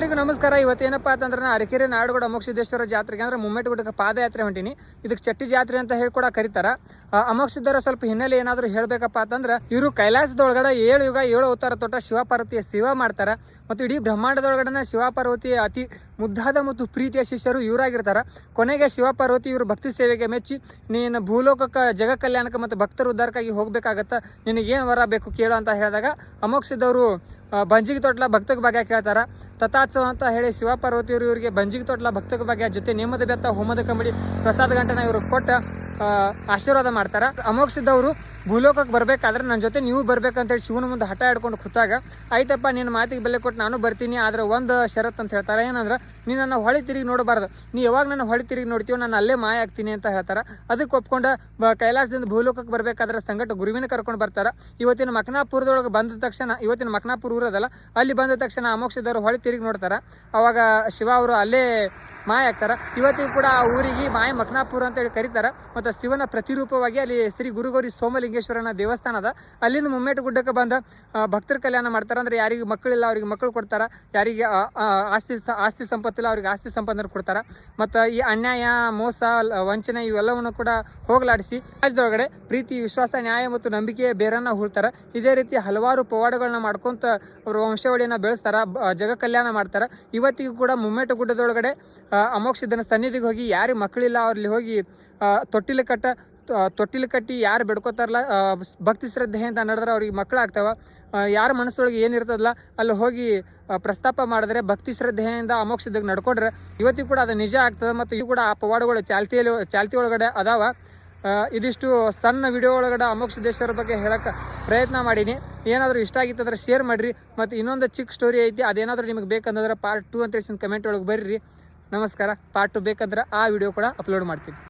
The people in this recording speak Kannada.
ಎಲ್ಲರಿಗೂ ನಮಸ್ಕಾರ. ಇವತ್ತೇನಪ್ಪ ಅಂತಂದ್ರೆ ನಾ ಅರಕೆರೆ ನಾಡುಗೋಡ ಅಮೋಕ್ಷಿದ್ದೇಶ್ವರ ಜಾತ್ರೆಗೆ ಅಂದ್ರೆ ಮುಮ್ಮೆಟ್ಟುಗುಡ್ಡಕ್ಕೆ ಪಾದಯಾತ್ರೆ ಹೊಂಟೀನಿ. ಇದಕ್ಕೆ ಚಟ್ಟಿ ಜಾತ್ರೆ ಅಂತ ಹೇಳಿ ಕೂಡ ಕರೀತಾರ. ಅಮೋಕ್ಷದರ ಸ್ವಲ್ಪ ಹಿನ್ನೆಲೆ ಏನಾದರೂ ಹೇಳಬೇಕಪ್ಪ ಅಂತಂದ್ರೆ ಇವರು ಕೈಲಾಸದೊಳಗಡೆ ಏಳು ಯುಗ, ಏಳು ಅವತಾರ ತೊಟ್ಟ ಶಿವಪಾರ್ವತಿಯ ಸೇವಾ ಮಾಡ್ತಾರ. ಮತ್ತು ಇಡೀ ಬ್ರಹ್ಮಾಂಡದೊಳಗಡೆ ಶಿವಪಾರ್ವತಿಯ ಅತಿ ಮುದ್ದಾದ ಮತ್ತು ಪ್ರೀತಿಯ ಶಿಷ್ಯರು ಇವರಾಗಿರ್ತಾರ. ಕೊನೆಗೆ ಶಿವಪಾರ್ವತಿ ಇವರು ಭಕ್ತಿ ಸೇವೆಗೆ ಮೆಚ್ಚಿ, ನೀನು ಭೂಲೋಕಕ್ಕೆ ಜಗ ಕಲ್ಯಾಣಕ್ಕೆ ಮತ್ತು ಭಕ್ತರ ಉದ್ಧಾರಕ್ಕಾಗಿ ಹೋಗ್ಬೇಕಾಗತ್ತ, ನಿನಗೇನು ವರ ಬೇಕು ಕೇಳು ಅಂತ ಹೇಳಿದಾಗ ಅಮೋಕ್ಷದವರು ಬಂಜಿಗೆ ತೊಟ್ಲ ಭಕ್ತಕ್ಕೆ ಬಗ್ಗೆ ಕೇಳ್ತಾರ. ತಥಾತ್ಸವ ಅಂತ ಹೇಳಿ ಶಿವಪಾರ್ವತಿಯವರು ಇವರಿಗೆ ಬಂಜಿಗೆ ತೊಟ್ಲ ಭಕ್ತಕ ಬಗ್ಗೆ ಜೊತೆ ನೇಮದ ಬೆತ್ತ ಹೋಮದ ಕಂಬಳಿ ಪ್ರಸಾದ ಗಂಟನ ಇವರು ಕೊಟ್ಟ. ಆಶೀರ್ವಾದ ಮಾಡ್ತಾರ. ಅಮೋಕ್ಷದವರು ಭೂಲೋಕಕ್ಕೆ ಬರ್ಬೇಕಾದ್ರೆ ನನ್ನ ಜೊತೆ ನೀವು ಬರ್ಬೇಕಂತೇಳಿ ಶಿವನ ಮುಂದೆ ಹಠ ಹಿಡ್ಕೊಂಡು ಕೂತಾಗ, ಆಯ್ತಪ್ಪ, ನಿನ್ನ ಮಾತಿಗೆ ಬೆಲೆ ಕೊಟ್ಟು ನಾನು ಬರ್ತೀನಿ, ಆದರೆ ಒಂದು ಷರತ್ ಅಂತ ಹೇಳ್ತಾರೆ. ಏನಂದ್ರೆ ನೀ ನನ್ನ ಹೊಳಿ ತಿರುಗಿ ನೋಡಬಾರ್ದು. ನೀ ಯಾವಾಗ ನನ್ನ ಹೊಳಿ ತಿರುಗಿ ನೋಡ್ತೀವೋ ನಾನು ಅಲ್ಲೇ ಮಾಯ ಆಗ್ತೀನಿ ಅಂತ ಹೇಳ್ತಾರೆ. ಅದಕ್ಕೆ ಒಪ್ಕೊಂಡು ಕೈಲಾಸದಿಂದ ಭೂಲೋಕಕ್ಕೆ ಬರ್ಬೇಕಾದ್ರೆ ಸಂಗಟ ಗುರುವಿನ ಕರ್ಕೊಂಡು ಬರ್ತಾರೆ. ಇವತ್ತಿನ ಮಕನಾಪುರದೊಳಗೆ ಬಂದ ತಕ್ಷಣ, ಇವತ್ತಿನ ಮಕನಾಪುರ ಊರದಲ್ಲ ಅಲ್ಲಿ ಬಂದ ತಕ್ಷಣ ಅಮೋಕ್ಷದವರು ಹೊಳಿ ತಿರುಗಿ ನೋಡ್ತಾರೆ. ಅವಾಗ ಶಿವ ಅವರು ಅಲ್ಲೇ ಮಾಯ ಆಗ್ತಾರ. ಇವತ್ತಿಗೂ ಕೂಡ ಆ ಊರಿಗೆ ಮಾಯ ಮಕನಾಪುರ ಅಂತ ಹೇಳಿ ಕರೀತಾರೆ. ಮತ್ತು ಶಿವನ ಪ್ರತಿರೂಪವಾಗಿ ಅಲ್ಲಿ ಶ್ರೀ ಗುರುಗೌರಿ ಸೋಮಲಿಂಗೇಶ್ವರನ ದೇವಸ್ಥಾನದ ಅಲ್ಲಿಂದ ಮುಮ್ಮೇಟು ಗುಡ್ಡಕ್ಕೆ ಬಂದ ಭಕ್ತರ ಕಲ್ಯಾಣ ಮಾಡ್ತಾರೆ ಅಂದ್ರೆ ಯಾರಿಗೆ ಮಕ್ಕಳಿಲ್ಲ ಅವ್ರಿಗೆ ಮಕ್ಕಳು ಕೊಡ್ತಾರ. ಯಾರಿಗೆ ಆಸ್ತಿ ಆಸ್ತಿ ಸಂಪತ್ತಿಲ್ಲ ಅವ್ರಿಗೆ ಆಸ್ತಿ ಸಂಪತ್ತನ್ನು ಕೊಡ್ತಾರ. ಮತ್ತು ಈ ಅನ್ಯಾಯ ಮೋಸ ವಂಚನೆ ಇವೆಲ್ಲವನ್ನು ಕೂಡ ಹೋಗಲಾಡಿಸಿ ರಾಜ್ಯದೊಳಗಡೆ ಪ್ರೀತಿ ವಿಶ್ವಾಸ ನ್ಯಾಯ ಮತ್ತು ನಂಬಿಕೆಯ ಬೇರನ್ನ ಹೂಳ್ತಾರ. ಇದೇ ರೀತಿ ಹಲವಾರು ಪವಾಡಗಳನ್ನ ಮಾಡ್ಕೊಂತ ಅವ್ರ ವಂಶಾವಳಿಯನ್ನ ಬೆಳೆಸ್ತಾರ ಜಗ ಕಲ್ಯಾಣ ಮಾಡ್ತಾರ. ಇವತ್ತಿಗೂ ಕೂಡ ಮುಮ್ಮೇಟು ಗುಡ್ಡದೊಳಗಡೆ ಅಮೋಕ್ಷದನ ಸನ್ನಿಧಿಗೆ ಹೋಗಿ ಯಾರಿಗೆ ಮಕ್ಕಳಿಲ್ಲ ಅವ್ರಲ್ಲಿ ಹೋಗಿ ಆ, ತೊಟ್ಟಿಲು ಕಟ್ಟ ತೊಟ್ಟಿಲ್ ಕಟ್ಟಿ ಯಾರು ಬೆಡ್ಕೋತಾರಲ್ಲ ಭಕ್ತಿ ಶ್ರದ್ಧೆಯಿಂದ ನಡೆದ್ರೆ ಅವ್ರಿಗೆ ಮಕ್ಕಳಾಗ್ತಾವ ಯಾರ ಮನಸ್ಸೊಳಗೆ ಏನಿರ್ತದಲ್ಲ ಅಲ್ಲಿ ಹೋಗಿ ಪ್ರಸ್ತಾಪ ಮಾಡಿದ್ರೆ ಭಕ್ತಿ ಶ್ರದ್ಧೆಯಿಂದ ಅಮೋಕ್ಷದಾಗ ನಡ್ಕೊಂಡ್ರೆ ಇವತ್ತಿಗೂ ಕೂಡ ಅದು ನಿಜ ಆಗ್ತದೆ ಮತ್ತು ಇವು ಕೂಡ ಆ ಪವಾಡಗಳು ಚಾಲ್ತಿಯಲ್ಲಿ ಚಾಲ್ತಿ ಒಳಗಡೆ ಅದಾವ ಇದಿಷ್ಟು ಸಣ್ಣ ವಿಡಿಯೋ ಒಳಗಡೆ ಅಮೋಕ್ಷದೇಶ್ವರ ಬಗ್ಗೆ ಹೇಳಕ್ಕೆ ಪ್ರಯತ್ನ ಮಾಡೀನಿ. ಏನಾದರೂ ಇಷ್ಟ ಆಗಿತ್ತಂದ್ರೆ ಶೇರ್ ಮಾಡಿರಿ ಮತ್ತು ಇನ್ನೊಂದು ಚಿಕ್ಕ ಸ್ಟೋರಿ ಐತಿ, ಅದೇನಾದರೂ ನಿಮಗೆ ಬೇಕಂದ್ರೆ ಪಾರ್ಟ್ ಟು ಅಂತ ಹೇಳಿ ಕಮೆಂಟ್ ಒಳಗೆ ಬರ್ರಿ. ನಮಸ್ಕಾರ. ಪಾರ್ಟ್ ಟು ಬೇಕಂದ್ರೆ ಆ ವಿಡಿಯೋ ಕೂಡ ಅಪ್ಲೋಡ್ ಮಾಡ್ತೀನಿ.